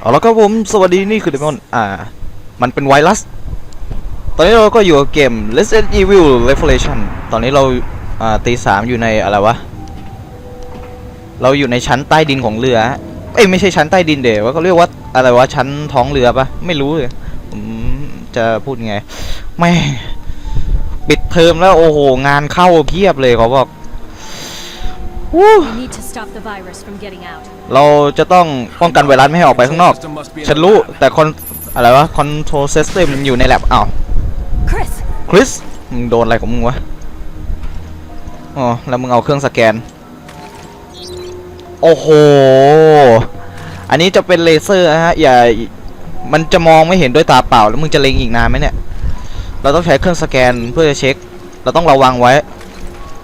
เอาแล้วครับผม สวัสดีนี่คือเดมอนอ่า มันเป็นไวรัส ตอนนี้เราก็อยู่กับเกม Resident Evil Revelation ตอนนี้เราอ่าตีสามอยู่ในอะไรวะ เราอยู่ในชั้นใต้ดินของเรือ เอ้ยไม่ใช่ชั้นใต้ดินเดี๋ยวว่าเขาเรียกว่าอะไรวะชั้นท้องเรือปะไม่รู้เลยผมจะพูดไง ไม่ ปิดเทอมแล้วโอ้โหงานเข้าเพียบเลยเขาบอก เราจะต้องป้องกันไวรัสไม่ให้ออกไปข้างนอก ฉันรู้แต่คอนอะไรวะคอนโทรลซิสเต็มอยู่ในแลบอ้าว Chris, คริสมึงโดนอะไรของมึงวะอ๋อแล้วมึงเอาเครื่องสแกน โอ้โห อันนี้จะเป็นเลเซอร์นะฮะอย่ามันจะมองไม่เห็นด้วยตาเปล่า แล้วมึงจะเล็งอีกนานไหมเนี่ย เราต้องใช้เครื่องสแกนเพื่อจะเช็ค เราต้องระวังไว้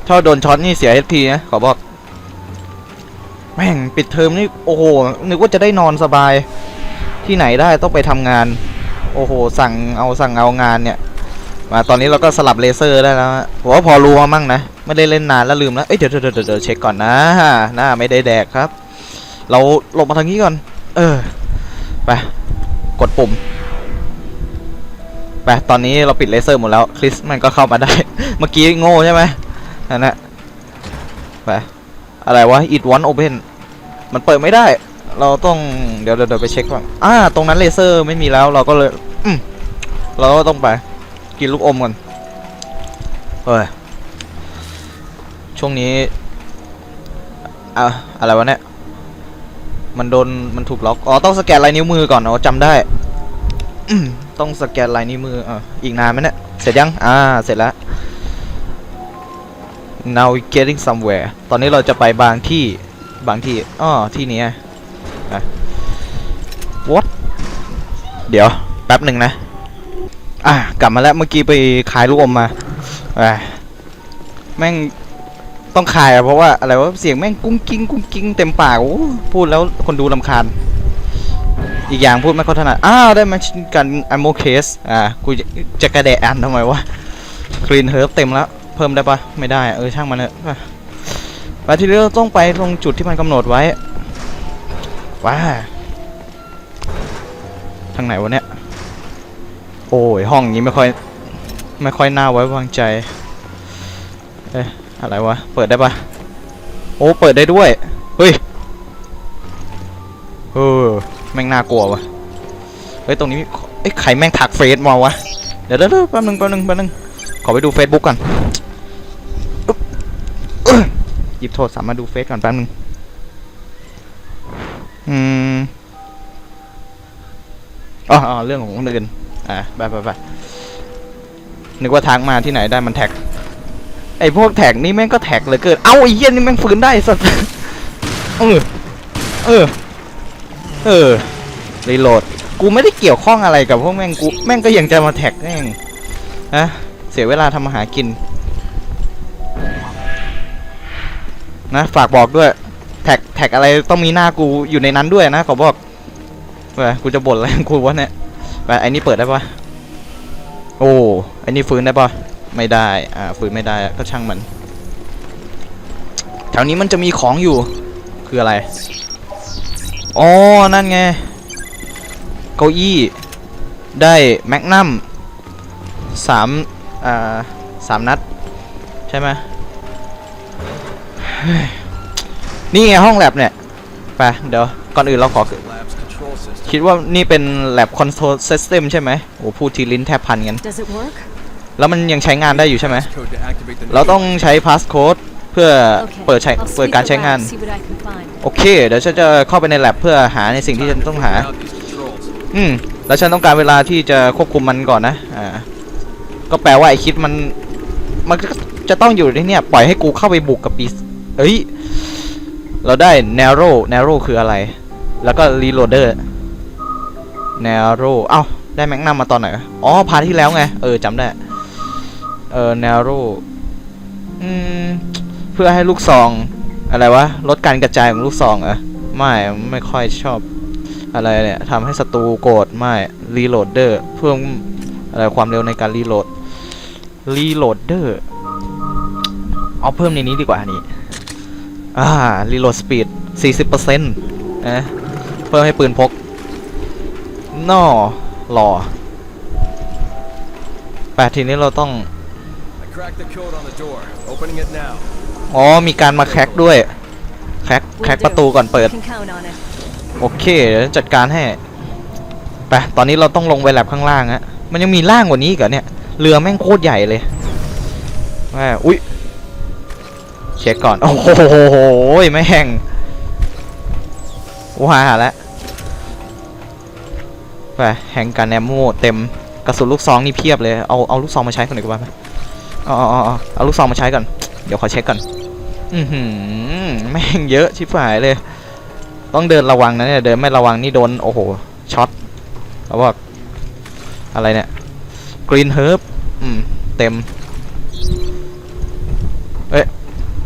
ถ้าโดนช็อตนี่เสีย HP นะขอบอก แม่งปิดเทอมนี่โอ้โหนึกว่าจะได้นอนสบาย ที่ไหนได้ต้องไปทำงาน โอ้โห สั่งเอาสั่งเอางานเนี่ยมาตอนนี้เราก็สลับเลเซอร์ได้แล้วผมว่าพอรู้มามั่งนะไม่ได้เล่นนานแล้วลืมแล้วเอ้ยเดี๋ยวเดี๋ยวเดี๋ยวเดี๋ยวเช็คก่อนนะหน้าไม่ได้แดกครับ เราหลบมาทางนี้ก่อน เออไปกดปุ่มไปตอนนี้เราปิดเลเซอร์หมดแล้วคริสมันก็เข้ามาได้ เมื่อกี้โง่ใช่ไหมนั่นแหละไป อะไรวะ it one open มันเปิดไม่ได้ เราต้องเดี๋ยวเดี๋ยวไปเช็คก่อนอ่าตรงนั้นเลเซอร์ไม่มีแล้วเราก็เลยอืมเราก็ต้องไป กินลูกอมก่อนเฮ้ยช่วงนี้อะอะไรวะเนี่ย มันโดน มันถูกล็อก อ๋อ ต้องสแกนลายนิ้วมือก่อน อ๋อจำได้ ต้องสแกนลายนิ้วมืออะอีกนานไหมเนี่ย เสร็จยัง อ่า เสร็จแล้ว now we getting somewhere ตอนนี้เราจะไปบางที่บางที่อ้อที่นี้อะ what เดี๋ยว แป๊บหนึ่งนะ อะ กลับมาแล้วเมื่อกี้ไปขายลูกอมมาอะแม่งต้องขายอะเพราะว่าอะไรวะเสียงแม่งกุ้งกิ้งกุ้งกิ้งเต็มปากโอ้พูดแล้วคนดูลำคาญ อีกอย่างพูดไม่ค่อยถนัดอ้าวได้มาชินกันอัมโมเคสอะกูจะจะกระแดะอันทำไมวะคลีนเฮิร์บเต็มแล้ว เพิ่มได้ปะไม่ได้เออช่างมันเถอะไปไปทีนี้เราต้องไปตรงจุดที่มันกำหนดไว้ว้าทางไหนวะเนี่ยโอ้ยห้องนี้ไม่ค่อยไม่ค่อยน่าไว้วางใจเอ๊ะอะไรวะเปิดได้ปะโอ้เปิดได้ด้วยเฮ้ยเออแม่งน่ากลัววะเฮ้ยตรงนี้มีเอ้ยใครแม่งทักเฟซมาวะเดี๋ยวเดี๋ยวเดี๋ยวแป๊บนึงแป๊บนึงแป๊บนึงขอไปดู Facebook ก่อน หยิบโทรศัพท์มาดูเฟซก่อนแป๊บนึง อืมอ๋อออเรื่องของคนอื่นอะไปไปไปนึกว่าทางมาที่ไหนได้มันแท็ก ไอพวกแท็กนี่แม่งก็แท็กเลยเกินเอ้าไอ้เหี้ยนี่แม่งฝืนได้สัสเออ เออ เออ รีโหลด กูไม่ได้เกี่ยวข้องอะไรกับพวกแม่งกู แม่งก็ยังจะมาแท็กแม่งฮะเสียเวลาทำมาหากิน นะฝากบอกด้วย แท็กแท็กอะไรต้องมีหน้ากูอยู่ในนั้นด้วยนะขอบอกไปกูจะบ่นอะไรกูวะเนี่ยไปไอ้นี่เปิดได้ปะโอ้ไอ้นี่ฟื้นได้ปะไม่ได้อ่าฟื้นไม่ได้ก็ช่างมันแถวนี้มันจะมีของอยู่คืออะไรอ๋อนั่นไงเก้าอี้ได้แมกนัมสามอ่าสามนัด ใช่ไหม นี่ไงห้องแลบเนี่ย ไป เดี๋ยว ก่อนอื่นเราขอ Lab's control system. คิดว่านี่เป็น lab control system ใช่ไหมโอ้พูดทีลิ้นแทบพันกัน does it work? แล้วมันยังใช้งานได้อยู่ใช่ไหม Code to activate the เราต้องใช้ passcode เพื่อ Okay. เปิดใช้ I'll เปิด sweep การ the ใช้งาน lab, see what I can find. โอเค เดี๋ยวฉันจะเข้าไปใน lab เพื่อหาในสิ่งที่ฉันต้องหา Out these controls. อืม แล้วฉันต้องการเวลาที่จะควบคุมมันก่อนนะ อ่า ก็แปลว่าไอคิดมัน มันก็จะต้องอยู่ที่เนี่ยปล่อยให้กูเข้าไปบุกกับปีศ เอ้ย เราได้ narrow narrow คืออะไร แล้วก็ reloader narrow เอ้า ได้แม็กนัมมาตอนไหน อ๋อ พาร์ทที่แล้วไง เออจำได้ เออ narrow อืม เพื่อให้ลูกซอง อะไรวะ ลดการกระจายของลูกซองเหรอ ไม่ ไม่ค่อยชอบ อะไรเนี่ยทำให้ศัตรูโกรธ ไม่รีโหลดเดอร์เพิ่มอะไรความเร็วในการรีโหลดรีโหลดเดอร์เอาเพิ่มในนี้ดีกว่านี่ อ่ารีโหลดสปีด40%นะเพิ่มให้ปืนพกนอรอแปดทีนี้เราต้อง I cracked the code on the door. Opening it now. อ๋อ มีการมาแคร็กด้วย แคร็ก Will แคร็ก do. ประตูก่อนเปิด Can count on it. โอเคเดี๋ยวจัดการให้ ไป ตอนนี้เราต้องลงไปแลบข้างล่างฮะมันยังมีล่างกว่านี้อีกเหรอเนี่ย เรือแม่งโคตรใหญ่เลยแม่อุ้ย เช็คก่อน โอ้โหไม่แห้งว้าแล้วไปแห่งการแอมโมเต็มกระสุนลูกซองนี่เพียบเลย เอาเอาลูกซองมาใช้ก่อนดีกว่าไหมอาเอาเอาเอาเอาลูกซองมาใช้ก่อน เดี๋ยวขอเช็คก่อน อือหือแม่งเยอะชิบหายเลย ต้องเดินระวังนะเนี่ย เดินไม่ระวังนี่โดน โอ้โห ช็อตแล้วว่าอะไรเนี่ย กรีนเฮิร์บอืม เต็ม เอ๊ะ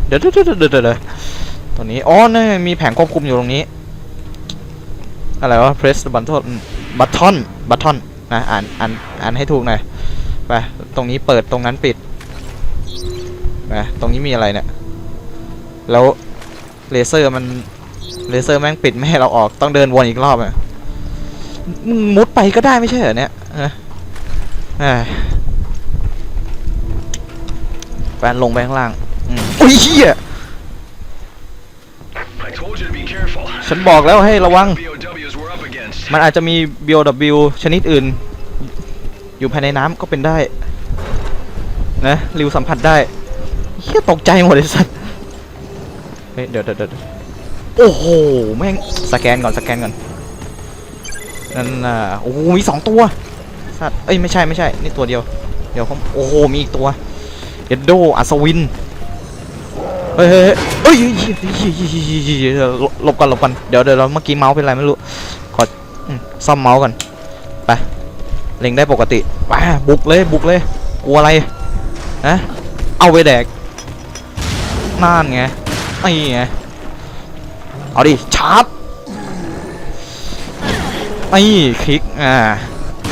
เดี๋ยวเดี๋ยวเดี๋ยวเดี๋ยวเดี๋ยตรงนี้ อ๋อนี่มีแผงควบคุมอยู่ตรงนี้ อะไรวะ press button button button นะ อ่าน อ่าน อ่านให้ถูกหน่อย ไป ตรงนี้เปิด ตรงนั้นปิด ไป ตรงนี้มีอะไรเนี่ย แล้วเลเซอร์มัน เลเซอร์แม่งปิดไม่ให้เราออก ต้องเดินวนอีกรอบอะมึงมุดไปก็ได้ไม่ใช่เหรอเนี่ยเออเอ้ยแฟนลงไปข้างล่าง โอ้ยเฮีย I told you to be careful. ฉันบอกแล้วให้ระวัง BOWs we're up against. มันอาจจะมี BOW ชนิดอื่น อยู่ภายในน้ำก็เป็นได้ นะริวสัมผัสได้เฮียตกใจหมดเลยสัตว์เฮ้ยเดี๋ยวเดี๋ยวเดี๋ยวโอ้โห แม่ง สแกนก่อน สแกนก่อน นั่นน่ะ โอ้โห มีสองตัว สัตว์ เอ้ย ไม่ใช่ ไม่ใช่ นี่ตัวเดียว เดี๋ยวผมโอ้โห มีอีกตัวเอ็ดโดอัศวิน เฮ้ยเฮ้ยเฮ้ยหลบกันหลบกันเดี๋ยวเดี๋ยวเราเมื่อกี้เมาส์เป็นไรไม่รู้ขอซ่อมเมาส์ก่อนไปเล็งได้ปกติไปบุกเลยบุกเลยกลัวอะไรนะเอาไปแดกน่านไงไอ้ไงเอาดิชาร์จไอ้คลิกอ่า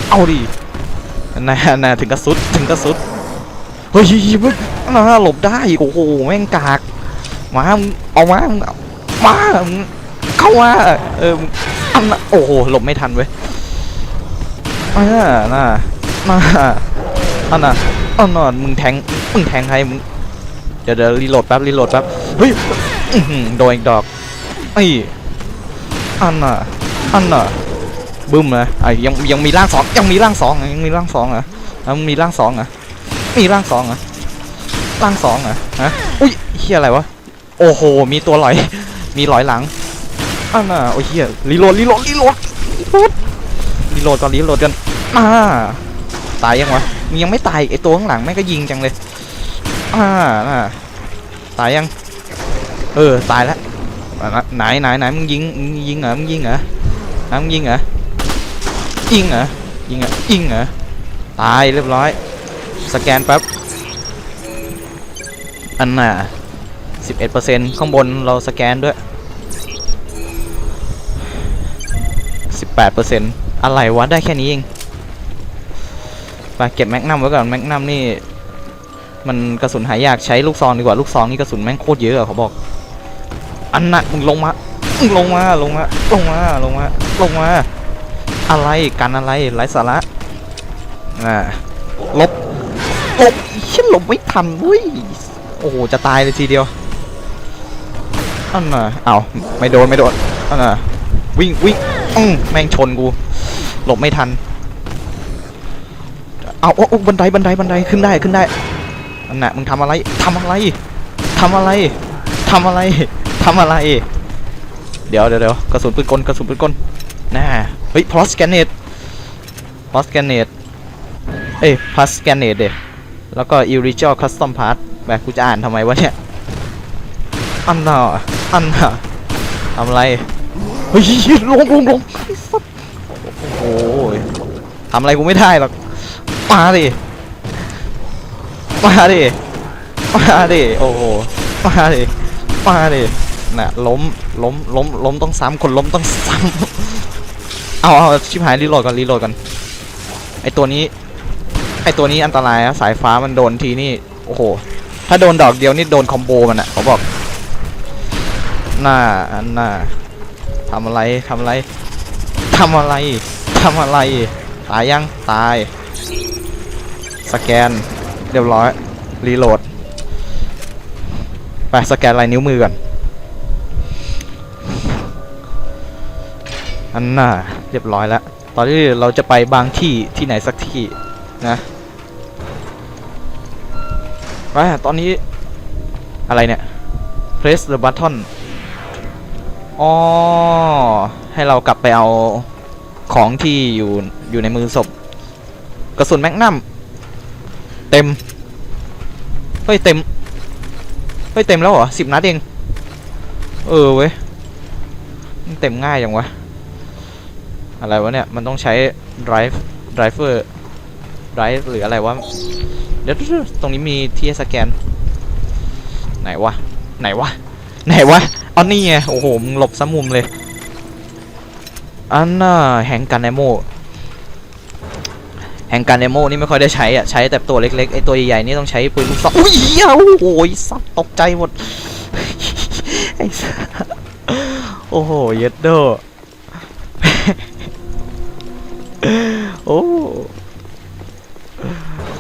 เอาดิน่าน่าถึงกระสุดถึงกระสุด เฮ้ยมึงน่าหลบได้โอ้โหแม่งกากมาเอามามึงเอามาเข้ามาเอออันน่ะโอ้โหหลบไม่ทันเว้ยอ่าน่าน่าอันน่ะอันน่ะมึงแทงมึงแทงใครมึงเดี๋ยวเดี๋ยวรีโหลดแป๊บรีโหลดแป๊บเฮ้ยโดนอีกดอกไอ้อันน่ะอันน่ะบึ้มเลยไอ้ยังยังมีร่างสองยังมีร่างสองยังมีร่างสองเหรออะมึงมีร่างสองเหรอะ มีร่างสองเหรอะร่างสองเหรอะฮะอุ้ยเฮียอะไรวะโอ้โหมีตัวลอย มีลอยหลังอันน่ะโอ้ยเฮียรีโหลดรีโหลดรีโหลดรีโหลดรีโหลดก่อนรีโหลดกันอ่าตายยังวะมึงยังไม่ตายไอตัวข้างหลังแม่งก็ยิงจังเลยอ่าน่ะตายยัง เออตายแล้วไหนไหนไหนมึงยิงมึงยิงเหรอมึงยิงเหรอมึงยิงเหรอยิงเหรอยิงเหรอยิงเหรอตายเรียบร้อย สแกนแป๊บ อันน่ะ11%ข้างบนเราสแกนด้วย 18%อะไรวะ ได้แค่นี้เอง ไปเก็บแมกนัมไว้ก่อน แมกนัมนี่ มันกระสุนหายากใช้ลูกซองดีกว่า ลูกซองนี่กระสุนแม่งโคตรเยอะอะเขาบอก อันน่ะมึงลงมามึงลงมา ลงมา ลงมา ลงมา ลงมา อะไร กันอะไรไร้สาระอ่าลบ ลบฉันหลบไม่ทันเว้ยโอ้โหจะตายเลยทีเดียวอันน่ะเอาไม่โดนไม่โดนอันน่ะวิ่งวิ่งอืมแม่งชนกู หลบไม่ทันเอาโอ้บันไดบันไดบันไดขึ้นได้ขึ้นได้อันน่ะมึงทำอะไรทำอะไรทำอะไรทำอะไรทำอะไร เดี๋ยวเดี๋ยวกระสุนปืนกลกระสุนปืนกลน่าเฮ้ย plus scannet plus scannet เอ้ย plus scannet เด้ แล้วก็ illegal custom part แบบกูจะอ่านทำไมวะเนี่ย อันน่ะอันน่ะทำอะไร เฮ้ยลงลงลงไอ้สัสโอ้ยทำอะไรกูไม่ได้หรอก มาดิ มาดิ มาดิ โอ้โห มาดิ มาดิน่ะล้ม ล้ม ล้ม ล้มต้องซ้ำคนล้มต้องซ้ำเอาเอาชิบหายรีโหลดก่อนรีโหลดก่อน ไอตัวนี้ ไอตัวนี้อันตรายนะสายฟ้ามันโดนทีนี่โอ้โห ถ้าโดนดอกเดียวนี่โดนคอมโบมันอะเขาบอกน่าอันน่าทำอะไรทำอะไรททำอะไรทำอะไรตายยังตาย สแกนเรียบร้อยรีโหลดไปสแกนลายนิ้วมือก่อนอันน่ะเรียบร้อยแล้ว ตอนนี้เราจะไปบางที่ที่ไหนสักที่ นะไปตอนนี้อะไรเนี่ย press the button อ๋อ ให้เรากลับไปเอาของที่อยู่อยู่ในมือศพ กระสุนแมกนัมเต็ม เฮ้ย เต็ม เฮ้ย เต็มแล้วเหรอสิบนัดเอง เออเว้ยเต็มง่ายจังวะ อะไรวะเนี่ย มันต้องใช้ drive driver drive หรืออะไรวะเดี๋ยวตรงนี้มีที่สแกน ไหนวะ ไหนวะ ไหนวะอ๋อนี่ไงโอ้โหมึงหลบซะมุมเลยอันน่ะแหงกันเนโมแหงกันเนโมนี่ไม่ค่อยได้ใช้อะใช้แต่ตัวเล็กๆไอตัวใหญ่ๆนี่ต้องใช้ปืนลูกซองอุ้ยเหี้ยโอ้โหสัตว์ตกใจหมดไอ้สัสโอ้โหเย็ดโดโอ้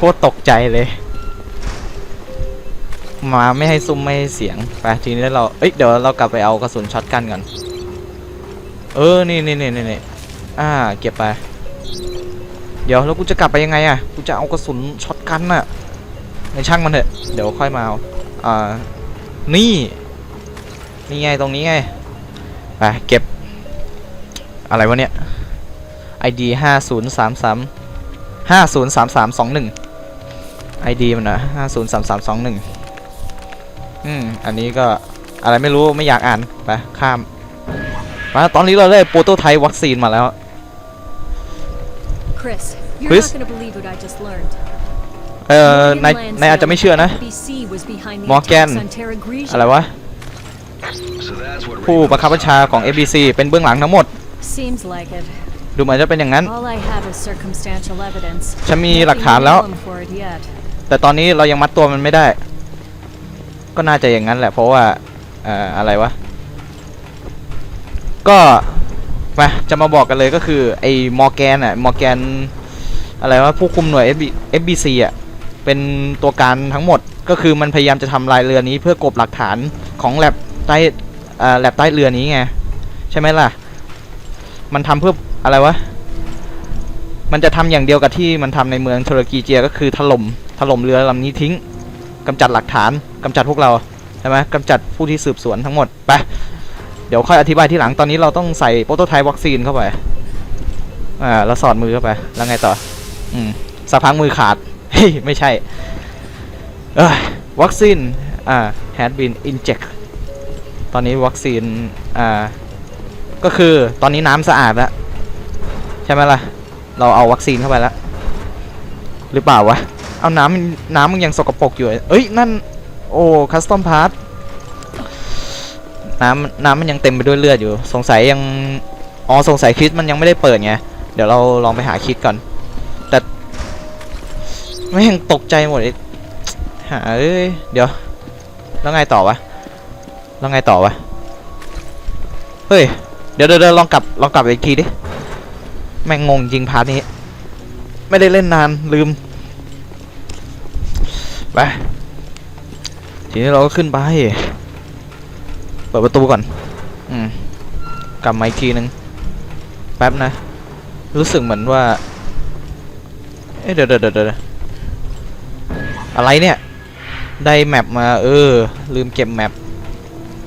โคตรตกใจเลย มาไม่ให้ซุ่มไม่ให้เสียงไปทีนี้เราเอ้ยเดี๋ยวเรากลับไปเอากระสุนช็อตกันก่อนเออนี่นี่นี่นี่นี่อ่าเก็บไป เดี๋ยวแล้วกูจะกลับไปยังไงอะกูจะเอากระสุนช็อตกันน่ะในช่างมันเถอะเดี๋ยวค่อยมาเอาอ่านี่นี่ไงตรงนี้ไงไปเก็บ อะไรวะเนี่ย ID ห้าศูนย์สามสามห้าศูนย์สามสามสองหนึ่ง ID มันอะห้าศูนย์สามสามสองหนึ่งอืม อันนี้ก็อะไรไม่รู้ไม่อยากอ่าน ไป ข้าม มาตอนนี้เราได้โปรโตไทป์วัคซีนมาแล้ว Chris, you're Chris? not going to believe what I just learned. เอ่อ Morgan นาย Lansdale นายอาจจะไม่เชื่อนะ FBC was behind the Morgan attacks on Terra Grigia. อะไรวะ So that's what ผู้บังคับบัญชาของ FBC เป็นเบื้องหลังทั้งหมด Seems like it. ดูเหมือนจะเป็นอย่างนั้น All I have is circumstantial evidence. ฉันมี Nothing หลักฐานแล้ว แต่ตอนนี้เรายังมัดตัวมันไม่ได้ ก็น่าจะอย่างนั้นแหละ เพราะว่าเอ่ออะไรวะ ก็มาจะมาบอกกันเลยก็คือไอ้มอร์แกนอะมอร์แกนอะไรวะผู้คุมหน่วย FB FBC อะเป็นตัวการทั้งหมดก็คือมันพยายามจะทำลายเรือนี้เพื่อกบหลักฐานของแลบใต้อ่อแลบใต้เรือนี้ไงใช่ไหมล่ะ มันทำเพื่ออะไรวะ มันจะทำอย่างเดียวกับที่มันทำในเมืองตุรกีเจียก็คือถล่มถล่มเรือลำนี้ทิ้งกำจัดหลักฐานกำจัดพวกเราใช่ไหมกำจัดผู้ที่สืบสวนทั้งหมดไปเดี๋ยวค่อยอธิบายที่หลังตอนนี้เราต้องใส่โปรโตไทป์วัคซีนเข้าไปอ่าแล้วสอดมือเข้าไปแล้วไงต่อ อืมสักพักมือขาดเฮ้ยไม่ใช่เอ้ยวัคซีนอ่า had been inject ตอนนี้วัคซีนอ่าก็คือตอนนี้น้ำสะอาดแล้วใช่ไหมล่ะ เราเอาวัคซีนเข้าไปแล้ว หรือเปล่าวะ เอาน้ำน้ำมันยังสกปรกอยู่ เอ้ย นั่น โอ้คัสตอมพาร์ทน้ำน้ำมันยังเต็มไปด้วยเลือดอยู่ สงสัยยัง อ๋อ สงสัยคิดมันยังไม่ได้เปิดไง เดี๋ยวเราลองไปหาคิดก่อน แต่ไม่ยังตกใจหมดเลยหาเอ้ย เดี๋ยว แล้วไงต่อวะ แล้วไงต่อวะ เฮ้ย เดี๋ยวเดี๋ยวลองกลับ ลองกลับอีกทีดิ แม่งงงจริงพาร์ทนี้ ไม่ได้เล่นนานลืม ไป ทีนี้เราก็ขึ้นไป เปิดประตูก่อน อืม กลับมาอีกทีนึง แป๊บนะ รู้สึกเหมือนว่า เอ๊ะเดี๋ยวเดี๋ยวเดี๋ยวเดี๋ยวอะไรเนี่ย ได้แมปมา เออ ลืมเก็บแมป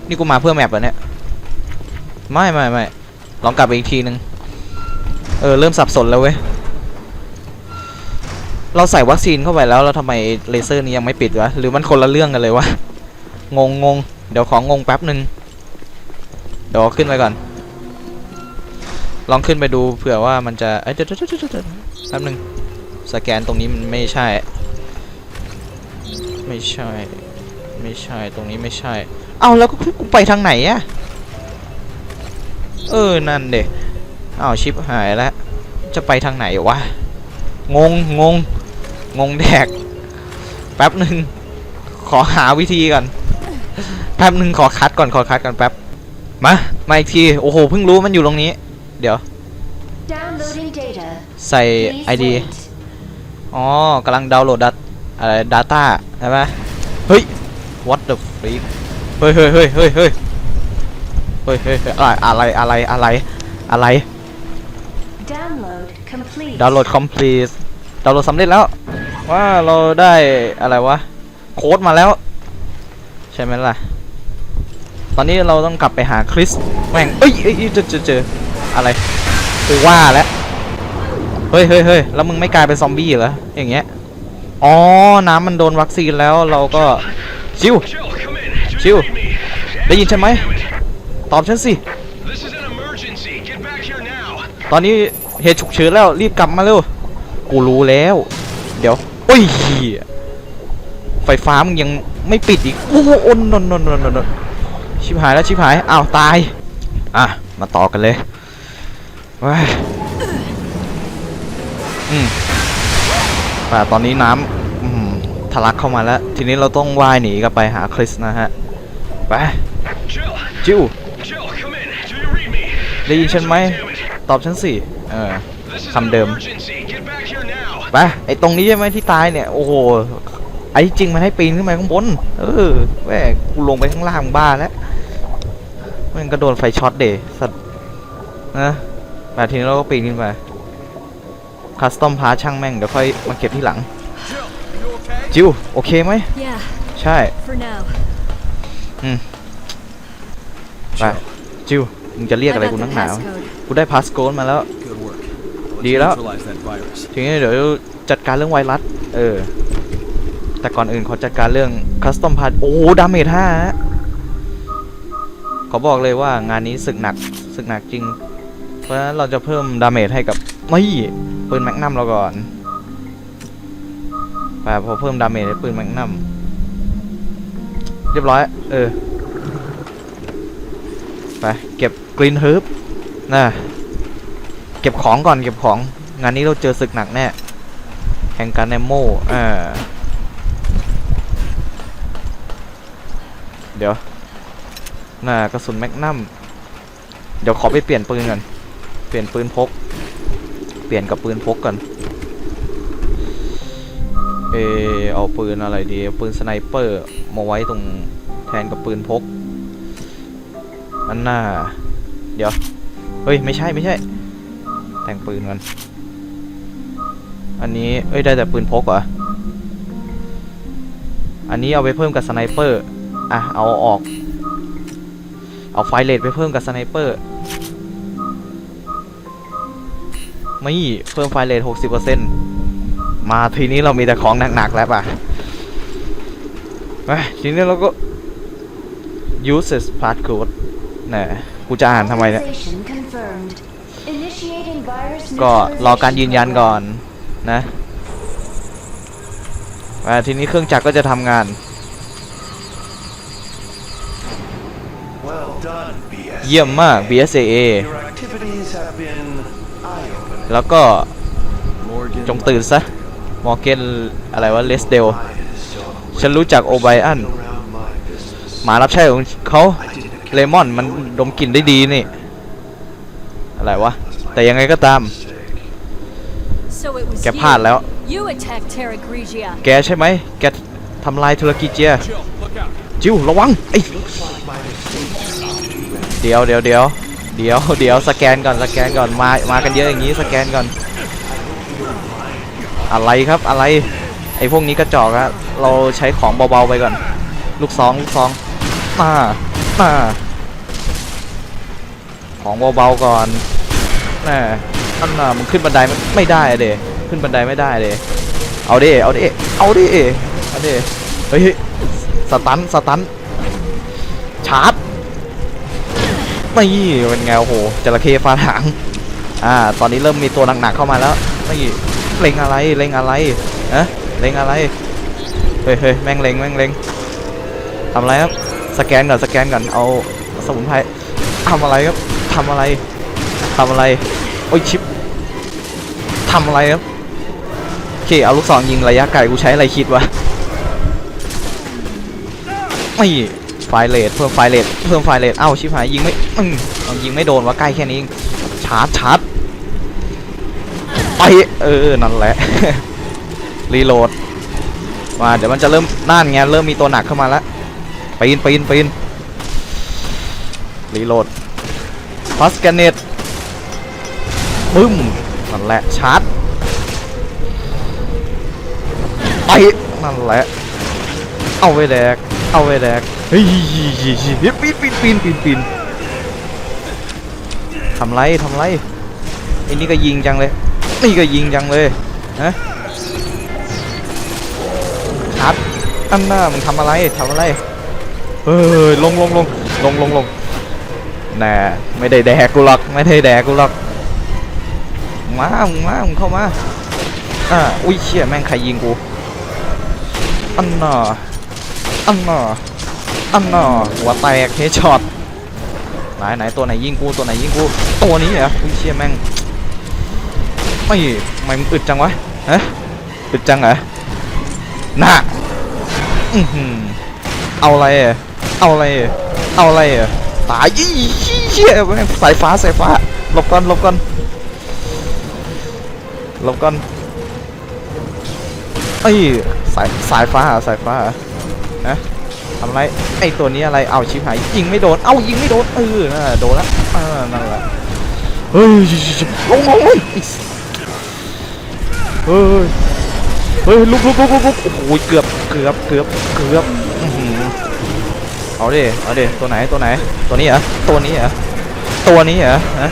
นี่กูมาเพื่อแมปเหรอเนี่ย ไม่ไม่ไม่ลองกลับไปอีกทีนึง เออ เริ่มสับสนแล้วเว้ย เราใส่วัคซีนเข้าไปแล้วแล้วทำไมเลเซอร์นี้ยังไม่ปิดวะ หรือมันคนละเรื่องกันเลยวะ งงงง เดี๋ยวของงงแป๊บหนึ่งเดี๋ยวขึ้นไปก่อน ลองขึ้นไปดูเผื่อว่ามันจะ เอ้ยเดี๋ยวแป๊บหนึ่งสแกนตรงนี้มันไม่ใช่ ไม่ใช่ ไม่ใช่ ตรงนี้ไม่ใช่ เอาแล้วก็ไปทางไหนอะเออ นั่นเด็ อ้าวชิปหายแล้ว จะไปทางไหนวะ งงงงงงแดก แป๊บหนึ่งขอหาวิธีก่อน แป๊บหนึ่งขอคัดก่อนขอคัดก่อนแป๊บ มา มาอีกที โอ้โห เพิ่งรู้มันอยู่ตรงนี้ เดี๋ยว ใส่ ID อ๋อกำลังดาวน์โหลดดัตอะไรดัต้าใช่ไหมเฮ้ย what the freak เฮ้ยเฮ้ยเฮ้ยเฮ้ยเฮ้ยเฮ้ยเฮ้ยอะไรอะไรอะไรอะไรอะไร ดาวน์โหลด complete ดาวน์โหลดสำเร็จแล้ว ว่าเราได้อะไรวะ โค้ดมาแล้ว ใช่ไหมล่ะ ตอนนี้เราต้องกลับไปหาคริสแม่งเอ้ยเอ้ยเอ้ยเจอเจอเจออะไรคือว่าแล้วเฮ้ยเฮ้ยเฮ้ยแล้วมึงไม่กลายเป็นซอมบี้เหรอ อย่างเงี้ย อ๋อ น้ำมันโดนวัคซีนแล้วเราก็ชิว Jill, come in. Do you Chill. read me? ได้ยินใช่ไหม Damn it. ตอบฉันสิ This is an emergency. Get back here now. ตอนนี้ เหตุฉุกเฉินแล้วรีบกลับมาเร็วกูรู้แล้ว เดี๋ยวโอ้ยไฟฟ้ามึงยังไม่ปิดอีกโอ้โหนนนนนนชิบหายแล้วชิบหายอ้าวตายอะมาต่อกันเลยว้าอืมแต่ตอนนี้น้ำทะลักเข้ามาแล้ว ทีนี้เราต้องว่ายหนีกันไปหาคริสนะฮะไปจิวได้ยินฉันไหมตอบฉันสิ เออ This is an คำเดิม emergency. Get back here now. ไปไอ้ตรงนี้ใช่ไหมที่ตายเนี่ย โอ้โห ไอ้จริงมันให้ปีนขึ้นไปข้างบน เออแม่งกูลงไปข้างล่างบ้าแล้วแมันก็โดนไฟช็อตเดสัตว์นะแต่ทีนี้เราก็ปีนขึ้นไปคัสตอมพาช่างแม่งเดี๋ยวค่อยมาเก็บที่หลัง Jill, you okay? จิวโอเคไหม Yeah, ใช่ for now. ไปจิวมึงจะเรียก I อะไร got กู the นักหนาว passcode. กูได้พาสโกนมาแล้ว Good work. Let's Đi đó. neutralize that virus. ทีนี้เดี๋ยวจัดการเรื่องไวรัส เออ แต่ก่อนอื่นขอจัดการเรื่องคัสตอมพาโอ้ดาเมจห้าฮะขอบอกเลยว่างานนี้ศึกหนักศึกหนักจริง เพราะฉะนั้นเราจะเพิ่มดาเมจให้กับไม่ปืนแมกนัมเราก่อนไปพอเพิ่มดาเมจให้ปืนแมกนัมเรียบร้อย เออ ไป เก็บกรีนเฮิร์บนะ เก็บของก่อนเก็บของ งานนี้เราเจอศึกหนักแน่แข่งกันในโม่อ่าเดี๋ยวน่ากระสุนแมกนัมเดี๋ยวขอไปเปลี่ยนปืนก่อนเปลี่ยนปืนพก เปลี่ยนกับปืนพกก่อนเออเอาปืนอะไรดีปืนสไนเปอร์มาไว้ตรงแทนกับปืนพกอันน่าเดี๋ยว เฮ้ย ไม่ใช่ไม่ใช่ แต่งปืนกัน อันนี้ เอ้ย ได้แต่ปืนพกเหรอ อันนี้เอาไปเพิ่มกับสไนเปอร์ อะ เอาออก เอาไฟเลทไปเพิ่มกับสไนเปอร์ ไม่ เพิ่มไฟเลท60%มาทีนี้เรามีแต่ของหนักๆแล้วป่ะไปทีนี้เราก็ uses part code น่ะกูจะอ่านทำไมเนี่ย Authorization confirmed. Initiating virus ก็รอการยืนยันก่อนนะอ่าทีนี้เครื่องจักรก็จะทำงาน Well done, BS. เยี่ยมมาก BSAA Your activities have been eye-opening. แล้วก็ Morgan. จงตื่นซะ มอร์เกนอะไรวะ เลสเดล Mine is so ฉันรู้จักโอไบอัน around my business. หมารับใช้ของเขา I didn't เลมอนมันดมกลิ่นได้ดีนี่ อะไรวะ แต่ยังไงก็ตาม mistake. So it was แกพลาดแล้ว you. You attacked Terra Grigia. แกใช่ไหม แกทำลายธุรกิจเจีย Jill, look out. จิวระวังไอ้ย Looks like my mistake. เดี๋ยวเดี๋ยวเดี๋ยวเดี๋ยวเดี๋ยวสแกนก่อนสแกนก่อนมามากันเยอะอย่างนี้สแกนก่อน อะไรครับอะไรไอ้พวกนี้กระจอกอะเราใช้ของเบาๆไปก่อน ลูกซองลูกซองมามา ของเบาๆก่อนน่ะนั่นน่ะมึงขึ้นบันไดไม่ไม่ได้เดขึ้นบันไดไม่ได้เดเอาดิเอาดิเอาดิเอาดิเฮ้ยสตันสตันชาร์จนี่เป็นไงโอ้โหจระเข้ฟ้าถางอ่าตอนนี้เริ่มมีตัวหนักๆเข้ามาแล้วนี่เล็งอะไรเล็งอะไรนะเล็งอะไรเฮ้ยเฮ้ยแม่งเล็งแม่งเล็งทำอะไรครับสแกนก่อนสแกนก่อนเอาสมุนไพรทำอะไรครับ ทำอะไรทำอะไร โอ้ยชิปทำอะไรครับโอเคเอาลูกซองยิงระยะไกลกูใช้อะไรคิดวะไม่ไฟเลทเพิ่มไฟเลทเพิ่มไฟเลทเอ้าชิบหายยิงไม่อืมยิงไม่โดนวะใกล้แค่นี้ชาร์จชาร์จไปเออนั่นแหละรีโหลดมาเดี๋ยวมันจะเริ่มน่านไงเริ่มมีตัวหนักเข้ามาแล้วปีนปีนปีนรีโหลด พัสแกนเนตปึ้มนั่นแหละชาร์จไปนั่นแหละ เอาไว้แดก เอาไว้แดกเฮ้ยปีนปีนปีนปีนปีนทำไรทำไรไอ้นี่ก็ยิงจังเลย นี่ก็ยิงจังเลยฮะชัดอันน่ามึงทำอะไรทำอะไรเฮ้ยลงลงลงลงลงลง น่ไม่ได้แดกกูหรอกไม่ได้แดกกูหรอกมามึงมามึงเข้ามาอ่าอุ้ยเชี่ยแม่งใครยิงกูอันน่าอันน่าอันน่าหัวแตกเฮช็อตไหนไหนตัวไหนยิงกูตัวไหนยิงกูตัวนี้เหรออุ้ยเชี่ยแม่งไม่ทำไมมึงอึดจังวะฮะอึดจังเหรอน่ะอือหือเอาอะไรเอาอะไรเอาอะไรอะ ตายยี่เชี่ยแม่งสายฟ้าสายฟ้าหลบก่อนหลบก่อนหลบก่อนเอ้สายสายฟ้าสายฟ้าเหรอฮะทำไรไอตัวนี้อะไรเอาชิบหายยิงไม่โดน เอายิงไม่โดนเออน่ะโดนละเออนั่นแหละเฮ้ยลงลงลงเฮ้ยเฮ้ยลุกลุกลุกลุกโอ้โหเกือบเกือบเกือบเกือบ เอาดิเอาดิตัวไหนตัวไหนตัวนี้เหรอตัวนี้เหรอตัวนี้เหรอฮะ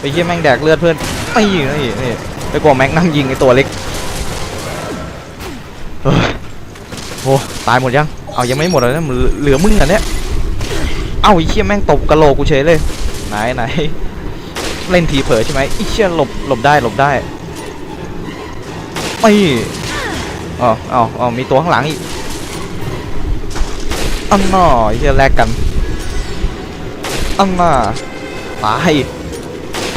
ไปเยี่ยแม่งแดกเลือดเพื่อนไม่ยิงนี่นี่ไปกลัวแม็กนั่งยิงไอตัวเล็กเฮ้ยโอ้ตายหมดยังเอายังไม่หมดเลยนะเหลือเหลือมึงอะเนี่ยเอ้าไอ้เชี่ยแม่งตบกระโหลกกูเฉยเลยไหนไหนเล่นทีเผลอใช่ไหมไอ้เชี่ยหลบหลบได้หลบได้ไม่อ๋ออ๋ออ๋อมีตัวข้างหลังอีก อันน่อไอ้เหี้ยแลกกันอันน่าตาย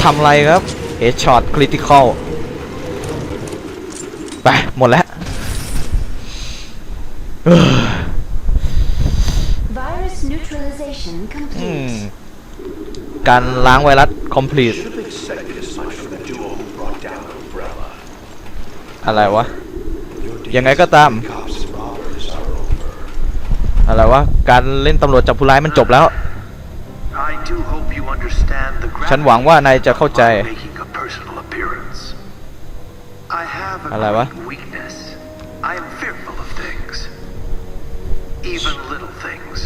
ทำไรครับเฮดช็อตคริติคอลไปหมดแล้วเอ้อ Virus neutralization อืม complete. การล้างไวรัส complete Should have expected as much from the duo who brought down Umbrella. อะไรวะ Your days ยังไงก็ตาม อะไรวะ การเล่นตำรวจจับผู้ร้ายมันจบแล้ว I do hope you understand the ฉันหวังว่านายจะเข้าใจ gravity of making a personal appearance. I have a อะไรวะ great weakness. I am fearful of things. Even little things.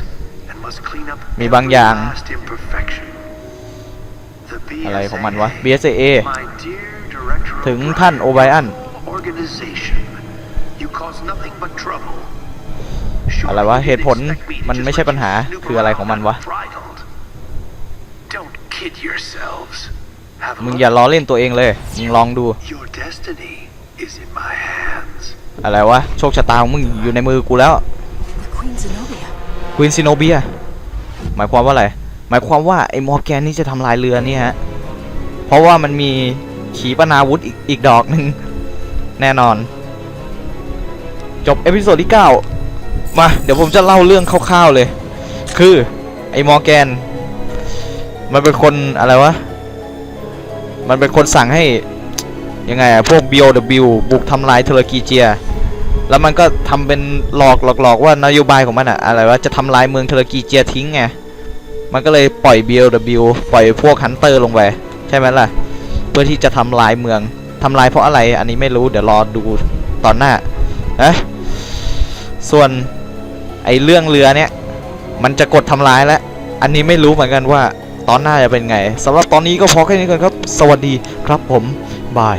And must clean up มีบางอย่าง every last imperfection. The อะไรของมันวะ BSAA, BSAA my dear director of ถึงท่านโอไบอัน organization. You cause nothing but trouble. อะไรวะ เหตุผลมันไม่ใช่ปัญหาคืออะไรของมันวะ Don't kid yourselves. Have a มึง look. อย่าล้อเล่นตัวเองเลย มึงลองดู Your destiny is in my hands. อะไรวะ โชคชะตาของมึงอยู่ในมือกูแล้ว The Queen Zenobia. ควีนซิโนเบียหมายความว่าอะไร หมายความว่าไอ้มอร์แกนนี่จะทำลายเรือนี่ฮะ เพราะว่ามันมีขีปนาวุธอีกอีกดอกหนึ่งแน่นอน จบเอพิโซดที่ 9 มาเดี๋ยวผมจะเล่าเรื่องคร่าวๆเลย คือไอ้มอร์แกน มันเป็นคนอะไรวะ มันเป็นคนสั่งให้ยังไงอะพวก BOW บุกทำลายเทอร์กีเจีย แล้วมันก็ทำเป็นหลอกหลอกหลอกว่านโยบายของมันอะอะไรว่าจะทำลายเมืองเทอร์กีเจียทิ้งไงมันก็เลยปล่อย BLW ปล่อยพวกฮันเตอร์ลงไปใช่ไหมล่ะ เพื่อที่จะทำลายเมืองทำลายเพราะอะไรอันนี้ไม่รู้เดี๋ยวรอดูตอนหน้านะส่วน ไอเรื่องเรือเนี่ย มันจะกดทำลายแล้ว อันนี้ไม่รู้เหมือนกันว่าตอนหน้าจะเป็นไงสำหรับตอนนี้ก็พอแค่นี้ก่อนครับ สวัสดีครับผมบาย